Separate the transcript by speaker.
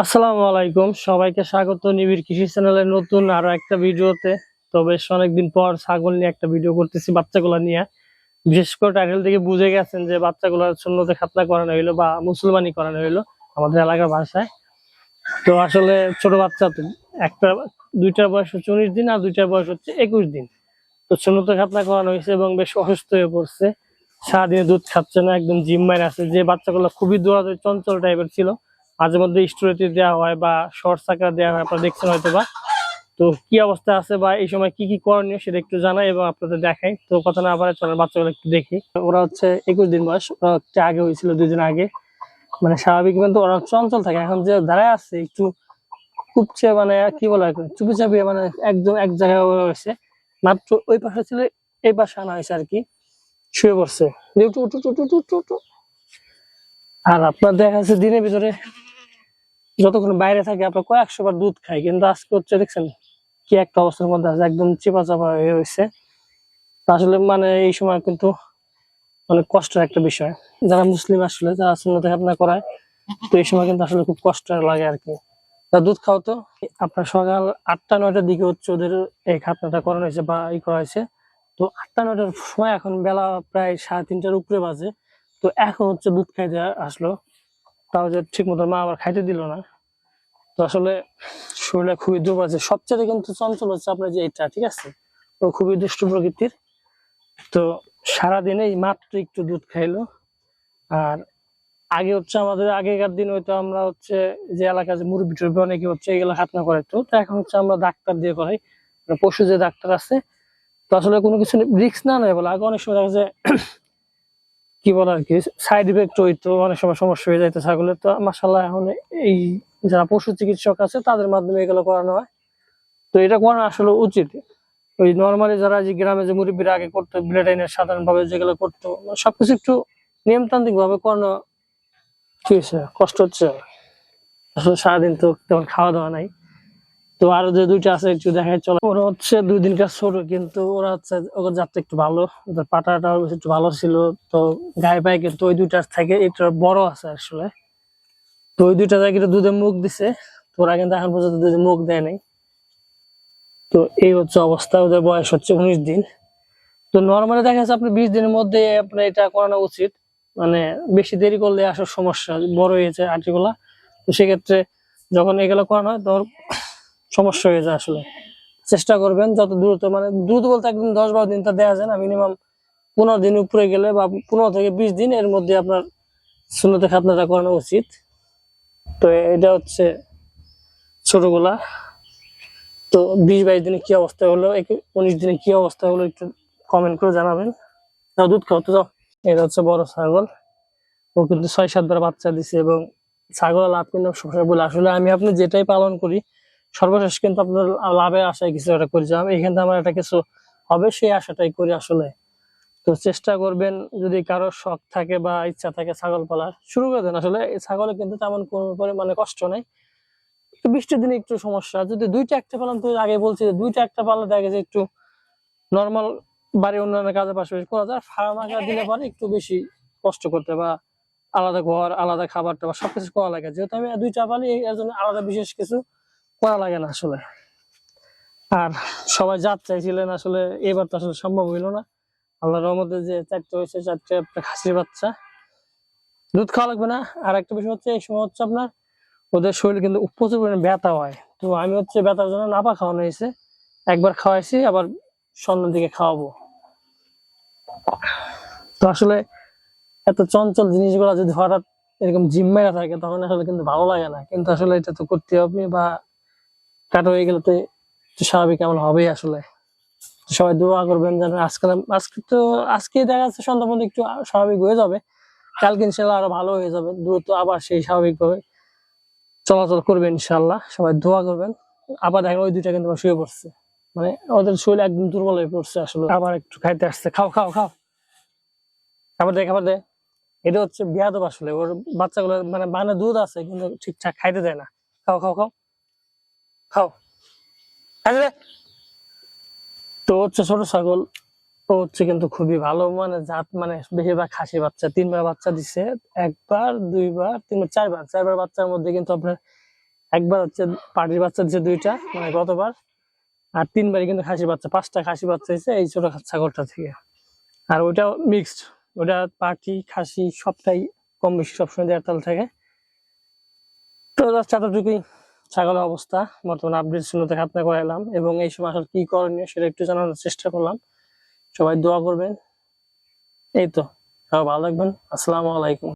Speaker 1: আসসালামু আলাইকুম। সবাইকে স্বাগত নিবিড় কৃষি চ্যানেলের নতুন আরও একটা ভিডিওতে। তো বেশ অনেকদিন পর ছাগল নিয়ে একটা ভিডিও করতেছি বাচ্চাগুলো নিয়ে। বিশেষ করে টাইটেল থেকে বুঝে গেছেন যে বাচ্চাগুলো শূন্যতে খাতনা করানো হইল বা মুসলমানি করানো হইল আমাদের এলাকার ভাষায়। তো আসলে ছোট বাচ্চা তো একটা, দুইটার বয়স হচ্ছে উনিশ দিন আর দুইটার বয়স হচ্ছে একুশ দিন। তো শূন্যতে খাতনা করানো হয়েছে এবং বেশ অসুস্থ হয়ে পড়ছে। সারাদিনে দুধ খাচ্ছে না, একদম জিম মাইন আছে। যে বাচ্চাগুলো খুবই দৌড়াতে চঞ্চল টাইপের ছিল মাঝে মধ্যে স্টোরিতে দেওয়া হয় বা শর্ট সাকার দেওয়া হয় আপনারা দেখছেন হয়তো বা তো কি অবস্থা আছে বা এই সময় কি কি করণীয় সেটা একটু জানাই এবং আপনাদের দেখাই। তো কথা না আবার চলেন বাচ্চাগুলো একটু দেখি। ওরা হচ্ছে একুশ দিন বয়স ওরা হচ্ছে আগে হয়েছিল দুই দিন আগে। মানে স্বাভাবিক কিন্তু ওরা চঞ্চল থাকে। এখন যে দাঁড়ায় আছে একটু কুপচে মানে কি বলে আর কি, চুপি চাপিয়ে মানে একদম এক জায়গায় হয়েছে মাত্র ওই পাশে ছিল এই পাশে আনা হয়েছে আর কি। শুয়ে পড়ছে। আর আপনার দেখা যাচ্ছে দিনের ভিতরে যতক্ষণ বাইরে থাকে আপনার কয়েকশো বার দুধ খাই, কিন্তু আজকে হচ্ছে দেখছেন কি একটা অবস্থার মধ্যে আছে, একদম চিপা চাপা হয়ে রয়েছে। আসলে মানে এই সময় কিন্তু অনেক কষ্টের একটা বিষয়। যারা মুসলিম আসলে, যারা সুন্নতে খাতনা করায়, তো এই সময় কিন্তু আসলে খুব কষ্ট লাগে আর কি। তা দুধ খাও তো। আপনার সকাল আটটা, নয়টার দিকে হচ্ছে ওদের এই খাতনাটা করানো হয়েছে বা ই করা হয়েছে। তো আটটা, নয়টার সময় এখন বেলা প্রায় সাড়ে তিনটার উপরে বাজে। তো এখন হচ্ছে দুধ খাইতে আসলো। তাও যে ঠিক মতো মা আবার খাইতে দিল না। তো আসলে শরীরে খুবই দুর্বল আছে। সবচেয়ে কিন্তু চঞ্চল হচ্ছে আপনার যে এটা ঠিক আছে? ও খুবই দুষ্ট প্রকৃতির। তো সারাদিনে এই মাত্র একটু দুধ খাইলো। আর আগে হচ্ছে আমাদের আগেকার দিন হয়তো আমরা হচ্ছে যে এলাকায় যে মুরব্বী টুরব্বি অনেকে হচ্ছে এগুলো খাতনা করে তো এখন হচ্ছে আমরা ডাক্তার দিয়ে করাই। পশু যে ডাক্তার আছে। তো আসলে কোনো কিছু রিক্স না নেই বলে। আগে অনেক সময় দেখা যায় কি বলে আর কি সাইড ইফেক্ট হইতো অনেক সময় সমস্যা হয়ে যাইতো ছাগলের। তো মাসাল্লাহ এখন এই যারা পশু চিকিৎসক আছে, তাদের মাধ্যমে এগুলো করানো হয়। তো এটা করানো আসলে উচিত। ওই নর্মালি যারা যে গ্রামে যে মুরব্বীরা আগে করতো ব্লেটাইনের সাধারণভাবে যেগুলো করতো, সবকিছু একটু নিয়মতান্ত্রিক ভাবে করানো কি হয়েছে? কষ্ট হচ্ছে। আসলে সারাদিন তো তেমন খাওয়া দাওয়া নাই। তো আরও যে দুইটা আছে, একটু দেখাই, চলো। ওরা হচ্ছে দুই দিনকার ছোট কিন্তু ওরা হচ্ছে ওদের জাতটা একটু ভালো। ওদের পাটাটা একটু ভালো ছিল, তো গায়ে পায়ে কিন্তু ওই দুইটার থেকে একটু বড় আছে আসলে। তো ওই দুইটা জায়গায় দুধে মুখ দিছে, তো ওরা কিন্তু এখন পর্যন্ত দুধে মুখ দেয় নাই। তো এই হচ্ছে অবস্থা, ওদের বয়স হচ্ছে উনিশ দিন। তো নর্মালি দেখা যাচ্ছে আপনি বিশ দিনের মধ্যে আপনার এটা করানো উচিত। মানে বেশি দেরি করলে আসলে সমস্যা, বড় হয়েছে আটিগুলা। তো সেক্ষেত্রে যখন এগুলো করানো হয়, তখন সমস্যা হয়ে যায় আসলে। চেষ্টা করবেন যত দ্রুত মানে দ্রুত বলতে একদিন দশ বারো দিন তা দেওয়া যায় না মিনিমাম পনেরো দিন উপরে গেলে বা পনেরো থেকে বিশ দিন এর মধ্যে আপনার শূন্যতে খাতনাটা করানো উচিত। তো এটা হচ্ছে ছোটগুলা তো বিশ বাইশ দিনে কি অবস্থা হলো উনিশ দিনে কি অবস্থা হলো একটু কমেন্ট করে জানাবেন। তাও দুধ খাওয়াতে যাও। এটা হচ্ছে বড় ছাগল। ও কিন্তু ছয় সাতবার বাচ্চা দিছে এবং ছাগল আপনি সবসময় বলে আসলে আমি আপনি যেটাই পালন করি সর্বশেষ কিন্তু আপনার লাভের আশায় কিছু একটা করে যাবে। এখান আমার একটা কিছু হবে, সেই আশাটাই করি আসলে। তো চেষ্টা করবেন, যদি কারও শখ থাকে বা ইচ্ছা থাকে ছাগল পালার, শুরু করে দেন। আসলে ছাগলে কিন্তু তেমন কোনো পরিমাণে কষ্ট নেই। একটু বৃষ্টির দিনে একটু সমস্যা। যদি দুইটা একটা পালন, তো আগে বলছি যে দুইটা একটা পালন দেখা যায় একটু নর্মাল বাড়ি অন্যান্য কাজের পাশাপাশি করা যায়। ফার্ম আকার দিলে পরে একটু বেশি কষ্ট করতে বা আলাদা ঘর, আলাদা খাবার টাবার সবকিছু করা লাগে। যেহেতু আমি দুইটা পালি, এর জন্য আলাদা বিশেষ কিছু করা লাগে না আসলে। আর সবাই জাত চাইছিলেন আসলে, এবার তো আসলে সম্ভব হইল না। আল্লাহর রহমতে যে চারটে হয়েছে, চারটে একটা খাসির বাচ্চা। দুধ খাওয়া লাগবে না। আর একটা বিষয় হচ্ছে, এই সময় হচ্ছে আপনার ওদের শরীর কিন্তু প্রচুর পরিমাণে ব্যথা হয়। তো আমি হচ্ছে ব্যথার জন্য নাপা খাওয়ানো হয়েছে। একবার খাওয়াইছি, আবার সন্ধ্যার দিকে খাওয়াবো। তো আসলে এত চঞ্চল জিনিসগুলো যদি হঠাৎ এরকম জিম মেরা থাকে, তখন আসলে কিন্তু ভালো লাগে না। কিন্তু আসলে এটা তো করতে হবে বা কাটা হয়ে গেলে তো স্বাভাবিক এমন হবেই আসলে। সবাই দোয়া করবেন যেন আজকে আজকে তো আজকে দেখা যাচ্ছে সন্ধ্যা মধ্যে একটু স্বাভাবিক হয়ে যাবে। কালকে ইনশাল্লাহ আরও ভালো হয়ে যাবে, দ্রুত আবার সেই স্বাভাবিকভাবে চলাচল করবে ইনশাল্লাহ। সবাই দোয়া করবেন। আবার দেখেন ওই দুইটা কিন্তু শুয়ে পড়ছে। মানে ওদের শরীর একদম দুর্বল হয়ে পড়ছে আসলে। আবার একটু খাইতে আসছে। খাও খাও খাও। খাবার দে খাবার দে এটা হচ্ছে বিয়াদব আসলে। ওর বাচ্চাগুলো মানে বানে দুধ আছে, কিন্তু ঠিকঠাক খাইতে দেয় না। খাও খাও খাও। খাও। তো হচ্ছে ছোট ছাগল, ও হচ্ছে কিন্তু খুবই ভালো মানে জাত মানে বেশিরভাগ খাসি বাচ্চা, তিনবার বাচ্চা দিছে, একবার, দুইবার, তিনবার, চারবার চারবার বাচ্চার মধ্যে কিন্তু আপনার একবার হচ্ছে পাটির বাচ্চা দিচ্ছে দুইটা মানে গতবার, আর তিনবারই কিন্তু খাসি বাচ্চা, পাঁচটা খাসি বাচ্চা হয়েছে এই ছোট ছাগলটা থেকে। আর ওইটা মিক্সড ওটা পাটি, খাসি সবটাই কম বেশি সবসময় দেড় তাল থাকে। তো জাস্ট এতটুকুই। ছাগলের অবস্থা, বর্তমানে আপডেট শুনে খাতনা আপনাকে এলাম এবং এই সময় আসলে কি করণীয় সেটা একটু জানানোর চেষ্টা করলাম। সবাই দোয়া করবেন। এই তো ভালো থাকবেন। আসসালামু আলাইকুম।